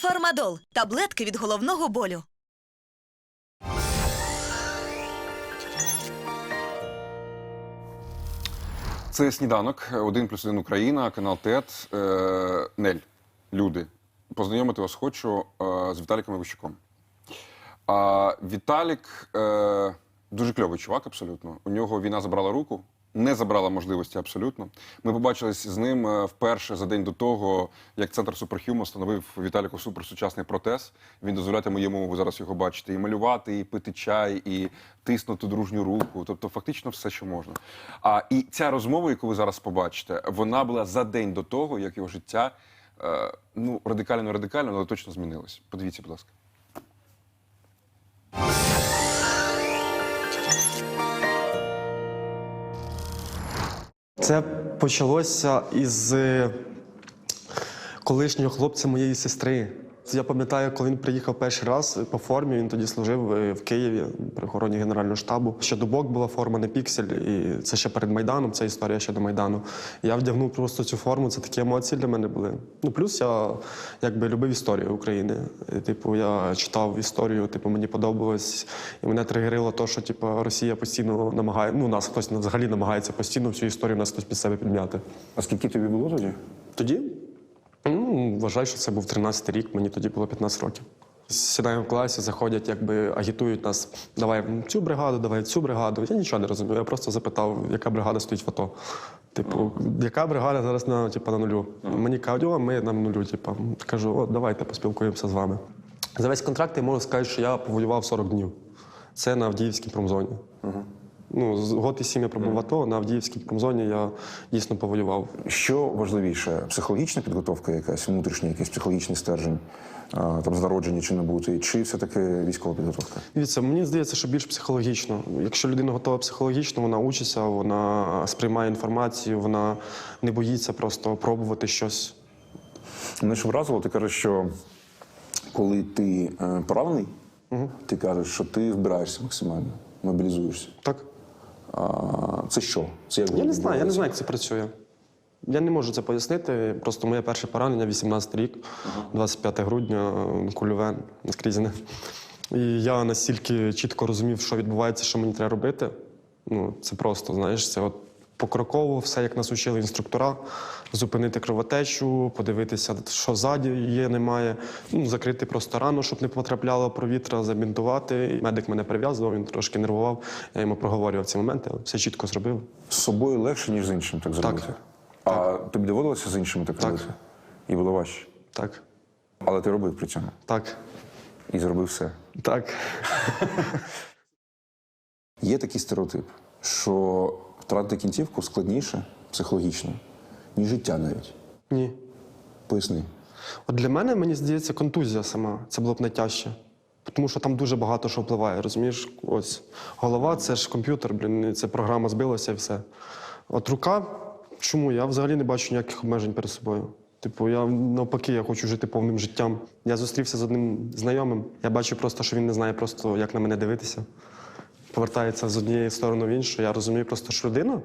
Фармадол таблетки від головного болю. Це сніданок, один плюс один Україна, канал ТЕТ. Е, Нель, люди. Познайомити вас хочу е, з Віталіком Іващуком. А Віталік е, дуже кльовий чувак, абсолютно. У нього війна забрала руку, не забрала можливості абсолютно. Ми побачились з ним е, вперше за день до того, як центр Суперхюма встановив Віталіку суперсучасний протез. Він дозволятиме йому, зараз його бачите, і малювати, і пити чай, і тиснути дружню руку. Тобто, фактично все, що можна. А і ця розмова, яку ви зараз побачите, вона була за день до того, як його життя е, ну радикально радикально, але точно змінилось. Подивіться, будь ласка. Це почалося із е, колишнього хлопця моєї сестри. Я пам'ятаю, коли він приїхав перший раз по формі, він тоді служив е, в Києві при охороні Генерального штабу. Ще дубок була форма, не піксель, і це ще перед Майданом, це історія ще до Майдану. Я вдягнув просто цю форму, це такі емоції для мене були. Ну, плюс я якби любив історію України. І, Типу, я читав історію, типу, мені подобалось, і мене тригерило те, що типу, Росія постійно намагає, ну нас хтось взагалі намагається постійно всю історію нас хтось під себе підм'яти. А скільки тобі було тоді? Тоді? Ну, вважаю, що це був 13 рік, мені тоді було 15 років. Сідаємо в класі, заходять, якби агітують нас, давай цю бригаду, давай цю бригаду. Я нічого не розумію. Я просто запитав, яка бригада стоїть в АТО. Типу, яка бригада зараз на, типу, на нулю? Мені кажуть, о, ми на нулю. Типу. Кажу, о, давайте поспілкуємося з вами. За весь контракт я можу сказати, що я повоював 40 днів. Це на Авдіївській промзоні. Ну, год і сім я пробув в АТО, на Авдіївській промзоні я дійсно повоював. Що важливіше, психологічна підготовка, якась внутрішня, якийсь психологічний стержень, а, там з народження чи набути, чи все-таки військова підготовка? Дивіться, мені здається, що більш психологічно. Якщо людина готова психологічно, вона учиться, вона сприймає інформацію, вона не боїться просто пробувати щось. Мене ж вразило, ти кажеш, що коли ти е, поранений, ти кажеш, що ти вбираєшся максимально, мобілізуєшся. Так? А, це що? Це як Я не знаю, я не знаю, як це працює. Я не можу це пояснити. Просто моє перше поранення 18 рік, 25 грудня, кульове скрізне. І я настільки чітко розумів, що відбувається, що мені треба робити. Ну, це просто, знаєш, це от покроково, все, як нас учили інструктора, зупинити кровотечу, подивитися, що ззаді є, немає. Ну, закрити просто рану, щоб не потрапляло провітря, забінтувати. Медик мене прив'язував, він трошки нервував. Я йому проговорював ці моменти, але все чітко зробив. З собою легше, ніж з іншим так зробити. А тобі доводилося з іншими так, Так. робити? І було важче. Так, Але ти робив при цьому. так, І зробив все. так. Є такий стереотип, що втратити кінцівку складніше психологічно, ніж життя навіть. Ні. Поясни. От для мене, мені здається, контузія сама. Це було б найтяжче. Тому що там дуже багато що впливає, розумієш? Ось голова це ж комп'ютер, блін, це програма збилася і все. От рука, чому? Я взагалі не бачу ніяких обмежень перед собою. Типу, я навпаки, я хочу жити повним життям. Я зустрівся з одним знайомим. Я бачу просто, що він не знає просто, як на мене дивитися. Повертається з однієї сторони в іншу. Я розумію просто, що людина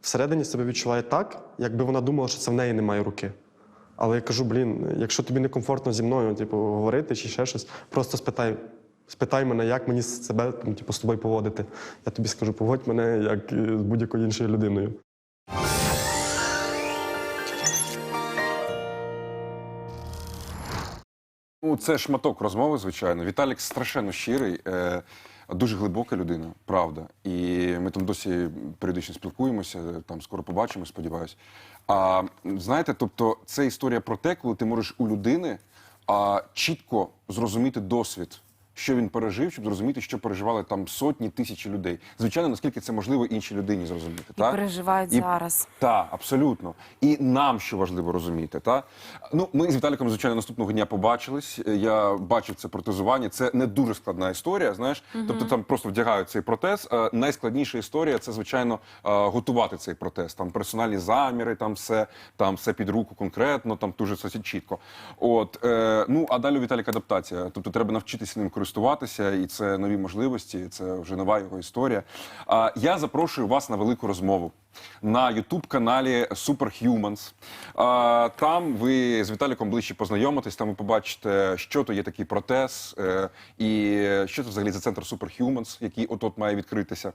всередині себе відчуває так, якби вона думала, що це в неї немає руки. Але я кажу, блін, якщо тобі не комфортно зі мною, типу, говорити чи ще щось, просто спитай. Спитай мене, як мені себе там, типу, з тобою поводити. Я тобі скажу, поводь мене як е, з будь-якою іншою людиною. Ну, це шматок розмови, звичайно. Віталік страшенно щирий, е, дуже глибока людина, правда. І ми там досі періодично спілкуємося, там скоро побачимо, сподіваюся. А знаєте, тобто, це історія про те, коли ти можеш у людини а, чітко зрозуміти досвід. Що він пережив, щоб зрозуміти, що переживали там сотні тисячі людей. Звичайно, наскільки це можливо іншій людині зрозуміти. І так? переживають зараз. Так, абсолютно. І нам що важливо розуміти. Та? Ну, ми з Віталіком, звичайно, наступного дня побачились. Я бачив це протезування. Це не дуже складна історія. Знаєш, тобто там просто вдягають цей протез. Е, Найскладніша історія це, звичайно, е, готувати цей протез. Там персональні заміри, там все, там все під руку конкретно, там дуже все чітко. От е, ну а далі у Віталіка адаптація. Тобто треба навчитися ним користуватися. Користуватися, і це нові можливості. Це вже нова його історія. А я запрошую вас на велику розмову на youtube каналі Superhumans. Там ви з Віталіком ближче познайомитесь. Там ви побачите, що то є такий протез, е, і що це взагалі за центр Superhumans, який от-от має відкритися.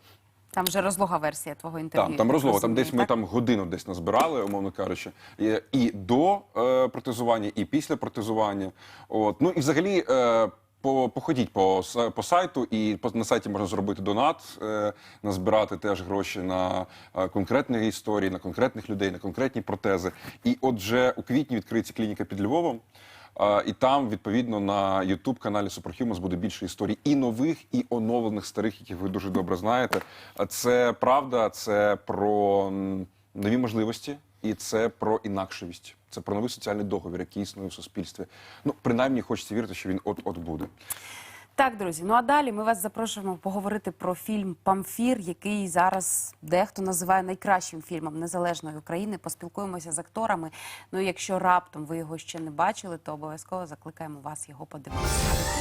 Там вже розлога версія твого інтерв'ю. Там, там розлога, там десь ми там годину десь назбирали, умовно кажучи, і, і до е, протезування, і після протезування. От. Ну і взагалі. Е, по, походіть по, по сайту, і по, на сайті можна зробити донат, е, назбирати теж гроші на е, конкретні історії, на конкретних людей, на конкретні протези. І отже, у квітні відкриється клініка під Львовом. Е, І там, відповідно, на youtube каналі Superhumans буде більше історій і нових, і оновлених старих, яких ви дуже добре знаєте. Це правда, це про нові можливості, і це про інакшивість. Це про новий соціальний договір, який існує в суспільстві. Ну, принаймні, хочеться вірити, що він от-от буде. Так, друзі. Ну а далі ми вас запрошуємо поговорити про фільм Памфір, який зараз дехто називає найкращим фільмом незалежної України. Поспілкуємося з акторами. Ну, якщо раптом ви його ще не бачили, то обов'язково закликаємо вас його подивитися.